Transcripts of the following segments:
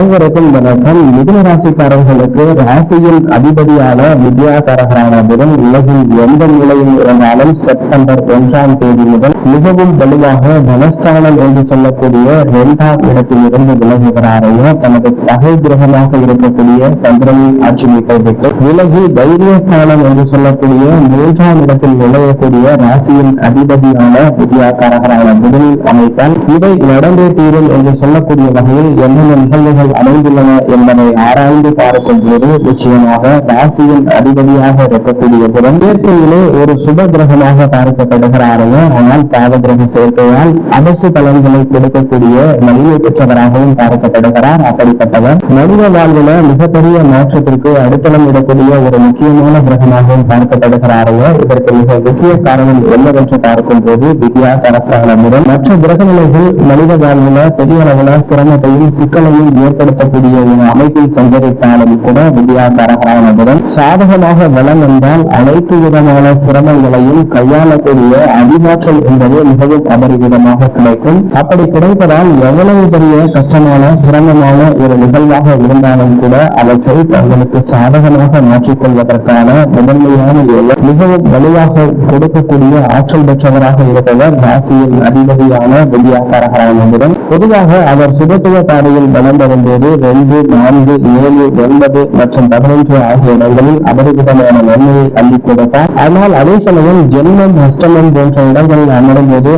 அனைவருக்கும் வணக்கம். மிதுன ராசிக்காரர்களுக்கு ராசியின் அதிபதியான வித்யாகாரகரான புதன் உலகில் எந்த நிலையில் இருந்தாலும் செப்டம்பர் ஒன்றாம் தேதி முதல் மிகவும் வலுவாக தனஸ்தானம் என்று சொல்லக்கூடிய இரண்டாம் இடத்தில் இருந்து விலகுகிறாரையோ தனது பகை கிரகமாக இருக்கக்கூடிய சந்திரனின் ஆட்சி விட்டு விலகி தைரியஸ்தானம் என்று சொல்லக்கூடிய மூன்றாம் இடத்தில் நுழையக்கூடிய ராசியின் அதிபதியான வித்யாகாரகரான புதனின் அமைப்பால் இவை நடந்தே தீரும் என்று சொல்லக்கூடிய வகையில் என்னென்ன நிகழ்வுகள் அமைந்துள்ளன என்பதை ஆராய்ந்து பார்க்கும் போது நிச்சயமாக ராசியின் அதிபதியாக இருக்கக்கூடிய புதன் இயற்கையிலே ஒரு சுப கிரகமாக பார்க்கப்படுகிறாரையோ ஆனால் பாவ கிரக சேர்க்கையால் அரசு பலன்களை கொடுக்கக்கூடிய வலிமை பெற்றவராகவும் பார்க்கப்படுகிறார். அப்படிப்பட்டவர் மனித வாழ்வில மிகப்பெரிய மாற்றத்திற்கு அடித்தளம் இடக்கூடிய ஒரு முக்கியமான கிரகமாகவும் பார்க்கப்படுகிறாரையோ இதற்கு மிக முக்கிய காரணம் என்னவென்று பார்க்கும் போது வித்யா கரக்கான மற்ற கிரகநிலைகள் மனித வாழ்வில் பெரிய அளவில் சிரமத்தையும் சிக்கலையும் ஏற்படுத்தக்கூடிய ஒரு அமைப்பில் சஞ்சரித்தாலும் கூட வித்யாகாரகரான புதன் சாதகமாக வளம் என்றால் அனைத்து விதமான சிரமங்களையும் கையாளக்கூடிய அறிவாற்றல் என்பது மிகவும் அபரிவிதமாக கிடைக்கும். அப்படி கிடைப்பதால் எவ்வளவு பெரிய கஷ்டமான சிரமமான ஒரு நிகழ்வாக இருந்தாலும் கூட அவற்றை தங்களுக்கு சாதகமாக மாற்றிக்கொள்வதற்கான முதன்மையான எல்லை மிகவும் வலுவாக கொடுக்கக்கூடிய ஆற்றல் பெற்றவராக இருப்பவர் ராசியின் அதிபதியான வித்யாகாரகரான புதன் பொதுவாக அவர் சுபத்துவ பாதையில் பலம் வரும்போது ரெண்டு நான்கு ஏழு ஒன்பது மற்றும் பதினொன்று ஆகிய இடங்களில் அபரிவிதமான நன்மையை அள்ளிக் கொடுப்பார் ஆனால் அதே சமயம் ஜென்மம் அஷ்டமம் போன்ற இடங்களில் அமரும் போது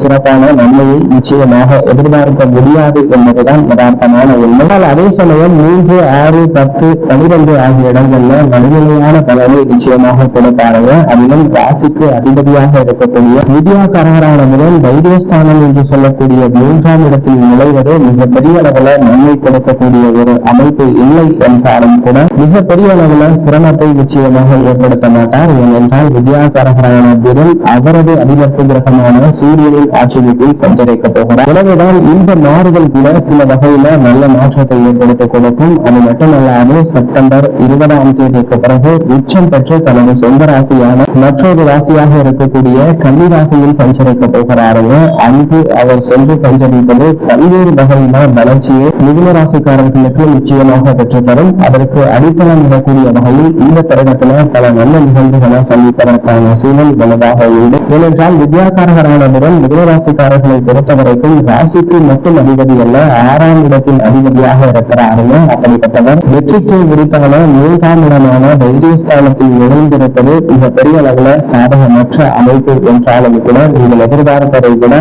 சிறப்பான நன்மையை நிச்சயமாக எதிர்பார்க்க முடியாது என்பதுதான் யதார்த்தமான உண்மை. ஆனால் அதே சமயம் மூன்று ஆறு பத்து பனிரெண்டு ஆகிய இடங்கள்ல வலிமையான பலனை நிச்சயமாக கொடுப்பாருங்க அதிலும் ராசிக்கு அதிபதியாக இருக்கக்கூடிய வித்யாகாரகரான முதல் தைரியஸ்தானம் என்று சொல்லக்கூடிய மூன்றாம் இடத்தில் நுழைவது மிகப்பெரிய அளவுல நன்மை நடக்கக்கூடிய ஒரு அமைப்பு இல்லை என்றாலும் கூட மிகப்பெரிய அளவுல சிரமத்தை நிச்சயமாக ஏற்படுத்த மாட்டார். ஏனென்றால் வித்யாகாரகரான புதன் அவரது அதிபத்து கிரகமான சூரியனின் ஆட்சி வீட்டில் சஞ்சரிக்க போகிறார். எனவேதான் இந்த மாறுதல் கூட சில வகையில நல்ல மாற்றத்தை ஏற்படுத்திக் கொடுக்கும். அது மட்டுமல்லாது செப்டம்பர் இருபதாம் தேதிக்கு பிறகு உச்சம் பெற்று தனது சொந்த ராசியான மற்றொரு ராசியாக இருக்கக்கூடிய கன்னி ராசியில் சஞ்சரிக்க போகிறாருங்க அங்கு அவர் சென்று சஞ்சரிப்பது பல்வேறு வகையில வளர்ச்சியை நிபுணராக ராசிக்காரர்களுக்கு நிச்சயமாக பெற்றுத்தரும். அதற்கு அடித்தளம் விடக்கூடிய வகையில் இந்த தருணத்துல பல நல்ல நிகழ்வுகளை சந்திப்பதற்கான சூழல் வலுவாக உண்டு. ஏனென்றால் வித்யாகாரகரான மிதனராசிக்காரர்களை மிதுன ராசிக்காரர்களை பொறுத்தவரைக்கும் ராசிக்கு மட்டும் அதிபதி அல்ல ஆறாம் இடத்தின் அதிபதியாக இருக்கிறாருங்க. அப்படிப்பட்டவர் வெற்றிக்கு விரித்தவன மூன்றாம் இடமான தைரியஸ்தானத்தில் நுழைந்திருப்பது மிக பெரிய அளவுல சாதகமற்ற அமைப்பு என்றாலும் கூட நீங்கள் எதிர்பார்ப்பதை விட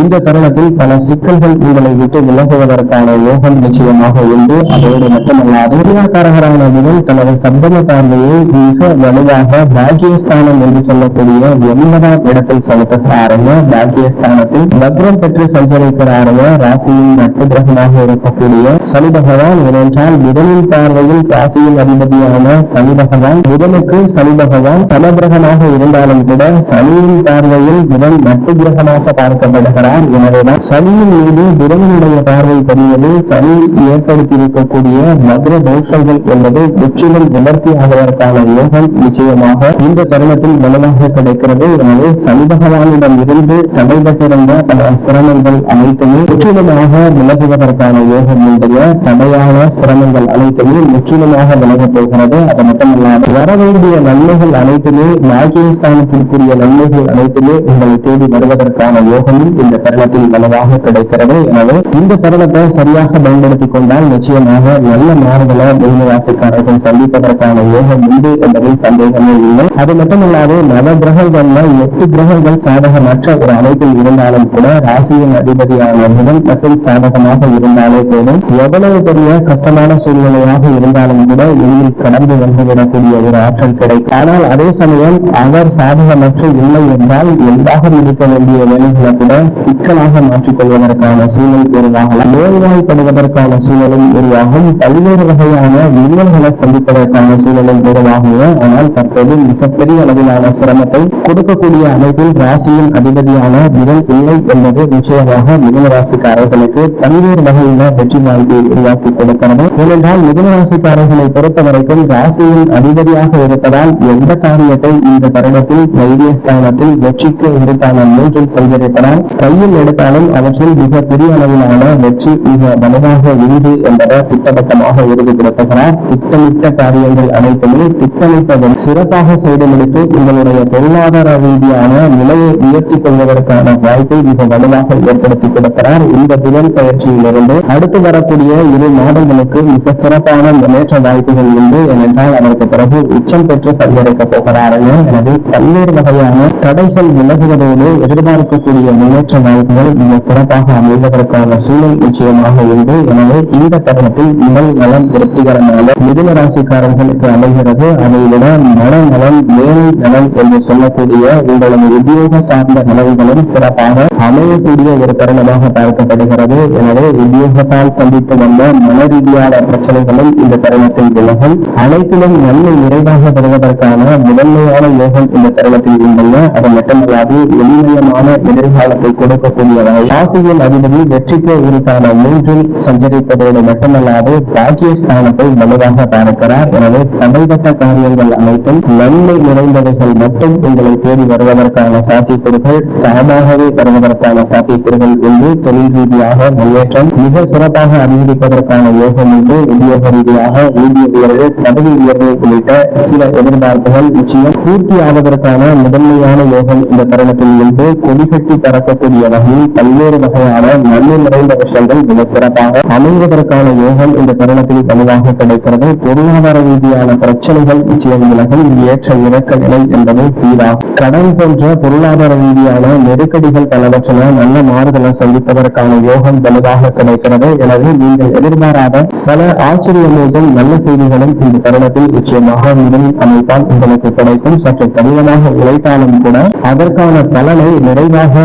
இந்த தருணத்தில் பல சிக்கல்கள் உங்களை விட்டு விலகுவதற்கான யோகம் நிச்சயமாக உண்டு. அதோடு மட்டுமல்லாது கிரியாகாரகரான புதன் தனது சப்தம பார்வையை மிக வலுவாக பாக்கியஸ்தானம் என்று சொல்லக்கூடிய எண்பதாம் இடத்தில் செலுத்துகிறாருங்க. பாக்கியஸ்தானத்தில் பக்ரம் பெற்று சஞ்சரிக்கிறாருங்க. ராசியின் நட்பு கிரகமாக இருக்கக்கூடிய சனி பகவான். ஏனென்றால் புதனின் பார்வையில் ராசியின் அதிபதியான சனி பகவான் புதனுக்கு சனி பகவான் சமகிரகமாக இருந்தாலும் கூட சனியின் பார்வையில் புதன் நட்பு கிரகமாக பார்க்கப்படுகிறார். எனவேதான் சனியின் மீது புதனுடைய பார்வை பதிவது சனி ஏற்படுத்தியிருக்கக்கூடிய மதுர தோஷங்கள் என்பது முற்றிலும் நிவர்த்தி ஆவதற்கான யோகம் நிச்சயமாக இந்த தருணத்தில் பலமாக கிடைக்கிறது. எனவே சனி பகவானிடம் இருந்து தடைபட்டிருந்த பல சிரமங்கள் அனைத்துமே முற்றிலுமாக விலகுவதற்கான யோகம் உடைய தடையான சிரமங்கள் அனைத்துமே முற்றிலுமாக விலகப் போகிறது. அது மட்டுமல்லாது வர வேண்டிய நன்மைகள் அனைத்துமே பாக்கியஸ்தானத்திற்குரிய நன்மைகள் அனைத்துமே உங்களை தேடி வருவதற்கான யோகமும் இந்த தருணத்தில் வலுவாக கிடைக்கிறது. எனவே இந்த தருணத்தை சரியாக பயன்படுத்திக் கொண்டால் நிச்சயமாக நல்ல மாறுதலை மீன ராசிக்காரர்கள் சந்திப்பதற்கான யோகம் உண்டு என்பதில் சந்தேகமே இல்லை. அது மட்டுமல்லாது நவ கிரகங்கள்ல எட்டு கிரகங்கள் சாதகமற்ற ஒரு அமைப்பில் இருந்தாலும் கூட ராசியின் அதிபதியான புதன் மட்டும் சாதகமாக இருந்தாலே போதும். எவ்வளவு பெரிய கஷ்டமான சூழ்நிலையாக இருந்தாலும் கூட எளிதில் கடந்து வந்துவிடக்கூடிய ஒரு ஆற்றல் கிடைக்கும். ஆனால் அதே சமயம் அவர் சாதகமற்ற இல்லை என்றால் எந்தாக இருக்க வேண்டிய வேலைகளை கூட சிக்கலாக மாற்றிக்கொள்வதற்கான சூழல் உருவாகலாம். நோய்வாய்ப்படுவதற்கான சூழலும் உருவாகும். பல்வேறு வகையான இன்னல்களை சந்திப்பதற்கான சூழலும் உருவாகும் ஆனால் தற்போது மிகப்பெரிய அளவிலான சிரமத்தை கொடுக்கக்கூடிய அமைப்பில் ராசியின் அதிபதியான விரல் இல்லை என்பது நிச்சயமாக மிதனராசிக்காரர்களுக்கு பல்வேறு வகையில வெற்றி வாய்ப்பை உருவாக்கி கொடுக்கிறது. ஏனென்றால் மிதனராசிக்காரர்களை பொறுத்த பொறுத்தவரைக்கும் ராசியின் அதிபதியாக இருப்பதால் எந்த காரியத்தை இந்த தருணத்தில் தைரியஸ்தானத்தில் வெற்றிக்கு உருத்தான மூன்றில் சஞ்சரிப்பதால் கையில் எடுத்தாலும் அவற்றில் மிக பெரிய அளவிலான வெற்றி மிக வலுவாக உண்டு என்பதை திட்டவட்டமாக உறுதிப்படுத்துகிறார் திட்டமிட்ட காரியங்கள் அனைத்துமே திட்டமிட்டதும் சிறப்பாக செய்து முடித்து உங்களுடைய பொருளாதார ரீதியான நிலையை உயர்த்திக் கொள்வதற்கான வாய்ப்பை மிக வலுவாக ஏற்படுத்தி கொடுக்கிறார். இந்த புதன் பயிற்சியிலிருந்து அடுத்து வரக்கூடிய இரு மாதங்களுக்கு மிக சிறப்பான முன்னேற்ற வாய்ப்புகள் உண்டு ஏனென்றால் அதற்கு பிறகு உச்சம் பெற்று சஞ்சரிக்க போகிறார்கள் எனவே பல்வேறு வகையான தடைகள் விலகுவதோடு எதிர்பார்க்கக்கூடிய முன்னேற்ற வாய்ப்புகள் மிக சிறப்பாக அமைவதற்கான சூழல் நிச்சயமாக உண்டு. எனவே இந்த தருணத்தில் உடல் நலம் திருப்திகரமாக மிதுன ராசிக்காரர்களுக்கு அமைகிறது. அதை விட மனநலம் வேலை நலம் என்று சொல்லக்கூடிய உங்களது உத்தியோக சார்ந்த நலன்களும் சிறப்பாக அமையக்கூடிய ஒரு தருணமாக பார்க்கப்படுகிறது. எனவே உத்தியோகத்தால் சந்தித்து வந்த மன ரீதியான பிரச்சனைகளும் இந்த தருணத்தில் விலகும். அனைத்திலும் நன்மை நிறைவாக பெறுவதற்கான முதன்மையான யோகம் இந்த தருணத்தில் உண்டுள்ள அது மட்டுமல்லாது எளிமையமான எதிர்காலத்தை கொடுக்கக்கூடிய வகை ராசியின் அதிபதி வெற்றிக்கு உரித்தான மூன்றில் சஞ்சரிப்பதோடு மட்டுமல்லாது பாக்கியஸ்தானத்தை வலுவாக பார்க்கிறார். எனவே தடைப்பட்ட காரியங்கள் அனைத்தும் நன்மை நிறைந்தவைகள் மட்டும் உங்களை தேடி வருவதற்கான சாத்தியக்கூறுகள் தாமாகவே வருவதற்கான சாத்தியக்கூறுகள் உண்டு தொழில் ரீதியாக முன்னேற்றம் மிக சிறப்பாக அதிகரிப்பதற்கான யோகம் உண்டு உத்தியோக ரீதியாக ஊதிய உயர்வு பதவி உயர்வு உள்ளிட்ட சில எதிர்பார்ப்புகள் நிச்சயம் பூர்த்தி ஆவதற்கான முதன்மையான யோகம் இந்த தருணத்தில் இருந்து கொடிகட்டி பறக்கக்கூடிய வகையில் பல்வேறு வகையான நன்மை நிறைந்த விஷயங்கள் மிக சிறப்பாக அமைவதற்கான யோகம் இந்த தருணத்தில் தெளிவாக கிடைக்கிறது. பொருளாதார ரீதியான பிரச்சனைகள் நிச்சயம் விலகும் ஏற்ற இறக்க நிலை என்பது சீரா கடன் போன்ற பொருளாதார ரீதியான நெருக்கடிகள் பலவற்றின நல்ல மாறுதலை சந்திப்பதற்கான யோகம் வலுவாக கிடைக்கிறது. எனவே நீங்கள் எதிர்பாராத பல ஆச்சரியமூட்டும் நல்ல செய்திகளும் இந்த தருணத்தில் நிச்சயமாக முதல் அமைப்பால் உங்களுக்கு கிடைக்கும். சற்று கடினமாக உழைத்தாலும் கூட அதற்கான பலனை நிறைவாக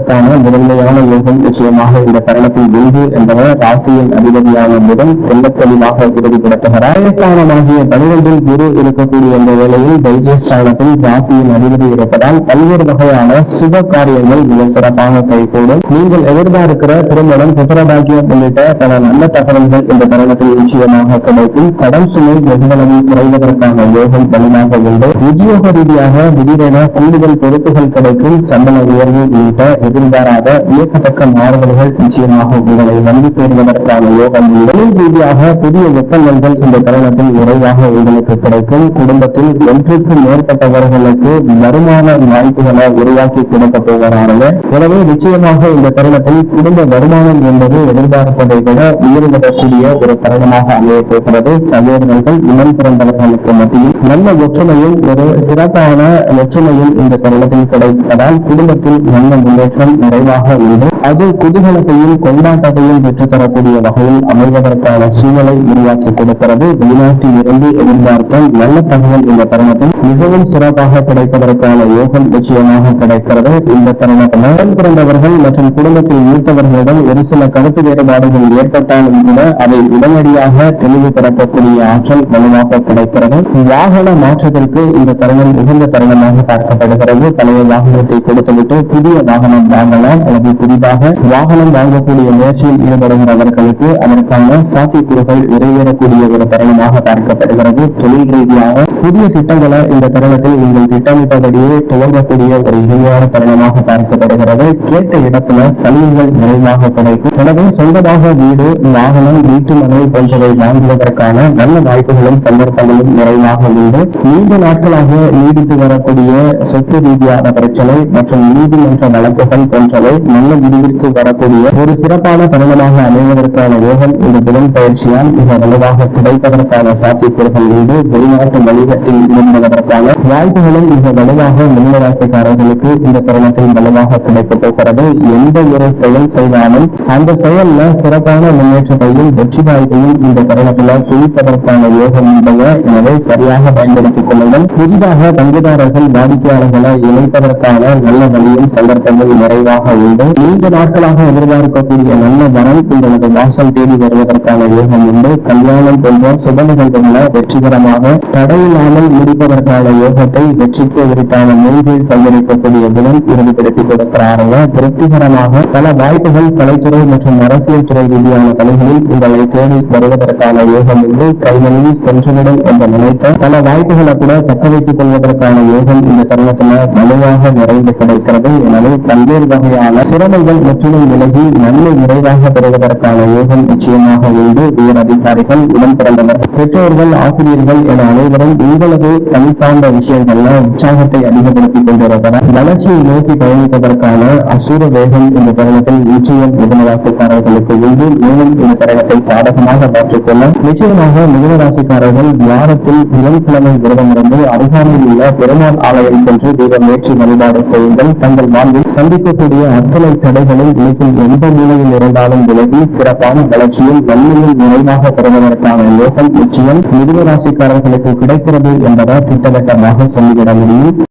இதற்கான முதன்மையான யோகம் நிச்சயமாக இந்த தருணத்தில் உண்டு என்பவர் ராசியின் அதிபதியான முதல் தெல்ல தெளிவாக உறுதிப்படுத்துகிறார். ராஜஸ்தானமாகிய பனிரெண்டில் குரு இருக்கக்கூடிய இந்த வேளையில் தைரியஸ்தானத்தில் ராசியின் அதிபதி இருப்பதால் பல்வேறு வகையான சுப காரியங்கள் மிக சிறப்பாக கைகூடும். நீங்கள் எதிர்பார்க்கிற திருமணம் புத்திரபாக்கியம் உள்ளிட்ட பல நல்ல தகவல்கள் இந்த தருணத்தில் நிச்சயமாக கிடைக்கும். கடன் சுமை வெகுமளவில் குறைவதற்கான யோகம் வலுவாக உண்டு. உத்தியோக ரீதியாக திடீரென கூடுதல் பொறுப்புகள் கிடைக்கும். சம்பள உயர்வு உள்ளிட்ட எதிர்பாராத இயக்கத்தக்க மாறுதல்கள் நிச்சயமாக உங்களை வந்து சேர்வதற்கான யோகம். உடல் ரீதியாக புதிய வெப்பங்கள் இந்த தருணத்தில் விரைவாக உங்களுக்கு கிடைக்கும். குடும்பத்தில் ஒன்றுக்கு மேற்பட்டவர்களுக்கு வருமான வாய்ப்புகளை உருவாக்கி கொடுக்க போகிறார்கள் எனவே நிச்சயமாக இந்த தருணத்தில் குடும்ப வருமானம் என்பது எதிர்பார்ப்பதை விட உயர்வதற்குரிய ஒரு தருணமாக அமைய போகிறது சகோதரர்கள் இனம் பிறந்தவர்களுக்கு மத்தியில் நல்ல ஒற்றுமையும் ஒரு சிறப்பான ஒற்றுமையும் இந்த தருணத்தில் கிடைப்பதால் குடும்பத்தில் நல்ல முன்னேற்றம் நிறைவாக உள்ளது. அது குதூகலத்தையும் கொண்டாட்டத்தையும் பெற்றுத்தரக்கூடிய வகையில் அமைவதற்கான சூழலை உருவாக்கி கொடுக்கிறது. வெளிநாட்டில் இருந்து எதிர்பார்த்த நல்ல தகவல் இந்த தருணத்தில் மிகவும் சிறப்பாக கிடைப்பதற்கான யோகம் நிச்சயமாக கிடைக்கிறது. இந்த தருணத்தில் உடன் பிறந்தவர்கள் மற்றும் குடும்பத்தில் மூத்தவர்களிடம் ஒரு சில கருத்து வேறுபாடுகள் ஏற்பட்டாலும் கூட அதை உடனடியாக தெளிவுபடுத்தக்கூடிய ஆற்றல் வலுவாக கிடைக்கிறது. வாகன மாற்றத்திற்கு இந்த தருணம் மிகுந்த தருணமாக பார்க்கப்படுகிறது. பழைய வாகனத்தை கொடுத்துவிட்டு புதிய வாகனம் வாங்கலாம் அல்லது புதிதாக வாகனம் வாங்கக்கூடிய முயற்சியில் ஈடுபடுகிறவர்களுக்கு அதற்கான சாத்தியக்கூறுகள் நிறைவேறக்கூடிய ஒரு தருணமாக பார்க்கப்படுகிறது. தொழில் ரீதியாக புதிய திட்டங்களை இந்த தருணத்தில் நீங்கள் திட்டமிட்டபடியே துவங்கக்கூடிய ஒரு இனிமையான தருணமாக பார்க்கப்படுகிறது. கேட்ட இடத்துல சலுகைகள் நிறைவாக கிடைக்கும். எனவே சொந்தமாக வீடு வாகனம் வீட்டு மனை போன்றவை வாங்குவதற்கான நல்ல வாய்ப்புகளும் சந்தர்ப்பங்களும் நிறைவாக உண்டு. நீண்ட நாட்களாக நீடித்து வரக்கூடிய சொத்து ரீதியான பிரச்சனை மற்றும் நீதிமன்ற வழக்குகள் போன்றவை நல்ல முடிவிற்கு வரக்கூடிய ஒரு சிறப்பான தருணமாக அமைவதற்கான யோகம் இந்த புதன் பயிற்சியால் மிக வலுவாக கிடைப்பதற்கான சாத்தியக்கூறுகள் உண்டு. வெளிநாட்டு வணிகத்தில் ஈடுபடுவதற்கான வாய்ப்புகளும் மிக வலுவாக மீனராசிக்காரர்களுக்கு இந்த தருணத்தில் வலுவாக கிடைக்கப் போகிறது. எந்த ஒரு செயல் செய்தாலும் அந்த செயல்ல சிறப்பான முன்னேற்றத்தையும் வெற்றி வாய்ப்பையும் இந்த தருணத்துல குவிப்பதற்கான யோகம் என்பதை எனவே சரியாக பயன்படுத்திக் கொள்ளுங்கள். புதிதாக பங்குதாரர்கள் வாடிக்கையாளர்களை இணைப்பதற்கான நல்ல வழியும் சந்தர்ப்பங்கள் நிறைவாக உண்டு. நீண்ட நாட்களாக எதிர்பார்க்கக்கூடிய நல்ல வரம் உங்களது வாசல் தேடி வருவதற்கான யோகம் உண்டு. கல்யாணம் போன்ற சுப நிகழ்வுகளை வெற்றிகரமாக தடையில்லாமல் முடிப்பதற்கான யோகத்தை வெற்றிக்கு உரித்தான மூன்றில் சஞ்சரிக்கக்கூடிய இருந்து உறுதிப்படுத்தி கொடுக்கிறாருங்க திருப்திகரமாக பல வாய்ப்புகள் கலைத்துறை மற்றும் அரசியல் துறை ரீதியான பணிகளில் உங்களை தேடி வருவதற்கான யோகம் உண்டு. கைவழி சென்றுவிடும் என்று நினைத்த பல வாய்ப்புகளை கூட தக்க வைத்துக் கொள்வதற்கான யோகம் இந்த தருணத்துல வலுவாக நிறைந்து கிடைக்கிறது. எனவே கல்வி பல்வேறு வகையான சிறமைகள் முற்றிலும் விலகி நன்மை நிறைவாக பெறுவதற்கான யோகம் நிச்சயமாக உண்டு. உயர் அதிகாரிகள் இடம் பிறந்தனர் பெற்றோர்கள் ஆசிரியர்கள் என அனைவரும் உங்களது தனி சார்ந்த விஷயங்கள்ல உற்சாகத்தை அதிகப்படுத்திக் கொண்டிருந்தனர். வளர்ச்சியை நோக்கி பயணிப்பதற்கான அசூர வேகம் இந்த தருணத்தில் நிச்சயம் மிதனராசிக்காரர்களுக்கு உண்டு. மேலும் இந்த தருணத்தை சாதகமாக மாற்றிக்கொள்ள நிச்சயமாக மிதனராசிக்காரர்கள் வாரத்தில் புதன்கிழமை விரதமிருந்து அருகாமையில் உள்ள பெருமாள் ஆலயம் சென்று தீபம் ஏற்றி வழிபாடு செய்யுங்கள். தங்கள் வாழ்வில் சந்திக்கக்கூடிய அத்தனை தடைகளை உலகில் எந்த மூலையில் இருந்தாலும் விலகி சிறப்பான வளர்ச்சியும் வன்மையும் நிறைவாக பெறுவதற்கான யோகம் நிச்சயம் மிதுன ராசிக்காரர்களுக்கு கிடைக்கிறது என்பதை திட்டவட்டமாக சொல்லிவிட முடியும்.